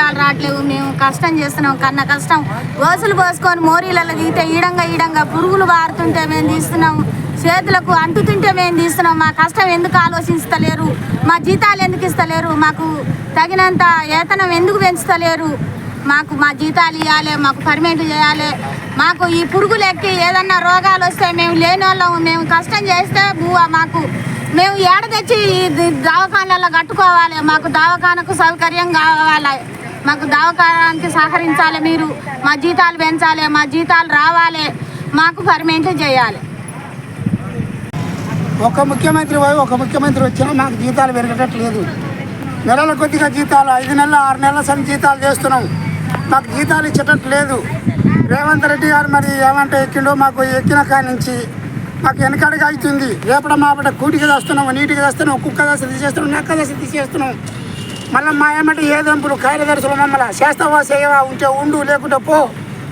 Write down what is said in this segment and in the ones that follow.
జీతాలు రావట్లేవు. మేము కష్టం చేస్తున్నాం కన్న కష్టం. గోసులు పోసుకొని మోరీలలో దిగితే ఈడంగా ఈడంగా పురుగులు వారుతుంటే మేము తీస్తున్నాం. చేతులకు అంటుతుంటే మేము తీస్తున్నాం. మా కష్టం ఎందుకు ఆలోచిస్తలేరు? మా జీతాలు ఎందుకు ఇస్తలేరు? మాకు తగినంత వేతనం ఎందుకు పెంచుతలేరు? మాకు మా జీతాలు ఇవ్వాలి మాకు పర్మనెంట్ చేయాలి. మాకు ఈ పురుగులు ఎక్కి ఏదన్నా రోగాలు వస్తే మేము లేని వాళ్ళము మేము కష్టం చేస్తే బువ్వ మాకు. మేము ఏడ తెచ్చి ఈ దవాఖానాలలో కట్టుకోవాలి? మాకు దవాఖానకు సౌకర్యం కావాలి? మాకు దవాఖానానికి సహకరించాలి మీరు మా జీతాలు పెంచాలి మా జీతాలు రావాలి మాకు పర్మనెంట్ చేయాలి. ఒక ముఖ్యమంత్రి పోయి ఒక ముఖ్యమంత్రి వచ్చినా మాకు జీతాలు పెరగట్లేదు నెలల కొద్దిగా జీతాలు ఐదు నెలలు ఆరు నెలల సరి జీతాలు చేస్తున్నాం. మాకు జీతాలు ఇచ్చేటట్టు లేదు రేవంత్ రెడ్డి గారు మరి ఏమంటే ఎక్కిండో మాకు ఎక్కిన కాడి నుంచి మాకు వెనకడగా అవుతుంది. రేపట మాపట కూటికి తెస్తున్నాం నీటికి తెస్తున్నాం కుక్క దశ తీసేస్తున్నాం నక్క దశ తీసేస్తున్నాం మళ్ళీ మా ఏమంటే ఏ కార్యదర్శులు మమ్మల్ని చేస్తావా చేయవా ఉంటే ఉండు లేకుంటే పో.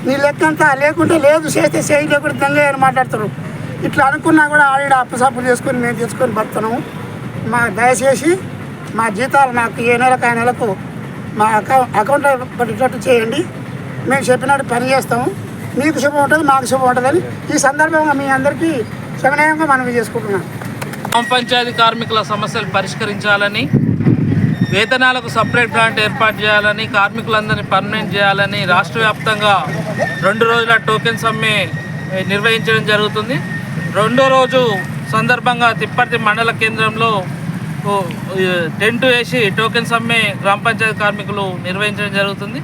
నీ లెక్కంతా లేకుంటే లేదు చేస్తే చేయి లేకుంటే దొంగ అని మాట్లాడతారు ఇట్లా అనుకున్నా కూడా ఆవిడ అప్పసప్పులు చేసుకొని మేము తెచ్చుకొని బతున్నాము మా దయచేసి మా జీతాలు నాకు ఏ నెలకు ఆ నెలకు మా అకౌంట్ అకౌంట్లో పట్టేటట్టు చేయండి. మేము చెప్పినట్టు పని చేస్తాము. మీకు శుభం ఉంటుంది మాకు శుభం ఉంటుందని ఈ సందర్భంగా మీ అందరికీ శమనయంగా మనవి చేసుకుంటున్నాం గ్రామ పంచాయతీ కార్మికుల సమస్యలు పరిష్కరించాలని వేతనాలకు సపరేట్ ప్లాంట్ ఏర్పాటు చేయాలని కార్మికులందరినీ పర్మనెంట్ చేయాలని రాష్ట్ర వ్యాప్తంగా రెండు రోజుల టోకెన్ సమ్మె నిర్వహించడం జరుగుతుంది. రెండో రోజు సందర్భంగా తిప్పర్తి మండల కేంద్రంలో టెంట్ వేసి టోకెన్ సమ్మె గ్రామ పంచాయతీ కార్మికులు నిర్వహించడం జరుగుతుంది.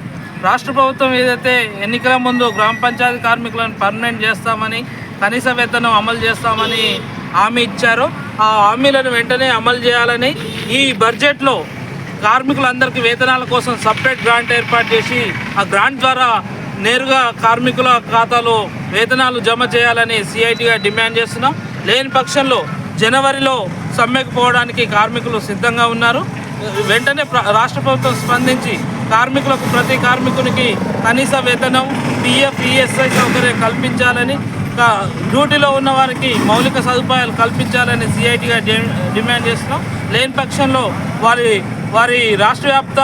రాష్ట్ర ప్రభుత్వం ఏదైతే ఎన్నికల ముందు గ్రామ పంచాయతీ కార్మికులను పర్మనెంట్ చేస్తామని కనీస వేతనం అమలు చేస్తామని హామీ ఇచ్చారో ఆ హామీలను వెంటనే అమలు చేయాలని ఈ బడ్జెట్లో కార్మికులందరికీ వేతనాల కోసం సపరేట్ గ్రాంట్ ఏర్పాటు చేసి ఆ గ్రాంట్ ద్వారా నేరుగా కార్మికుల ఖాతాలో వేతనాలు జమ చేయాలని సిఐటిగా డిమాండ్ చేస్తున్నాం. లేని పక్షంలో జనవరిలో సమ్మెకు పోవడానికి కార్మికులు సిద్ధంగా ఉన్నారు. వెంటనే రాష్ట్ర ప్రభుత్వం స్పందించి కార్మికులకు ప్రతి కార్మికునికి కనీస వేతనం పిఎఫ్ ఈఎస్ఐ సౌకర్యం కల్పించాలని డ్యూటీలో ఉన్న వారికి మౌలిక సదుపాయాలు కల్పించాలని సిఐటిగా డిమాండ్ చేస్తున్నాం. లేని పక్షంలో వారి వారి రాష్ట్ర వ్యాప్త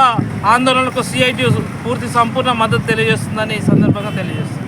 ఆందోళనలకు సిఐటి పూర్తి సంపూర్ణ మద్దతు తెలియజేస్తుందని ఈ సందర్భంగా తెలియజేస్తుంది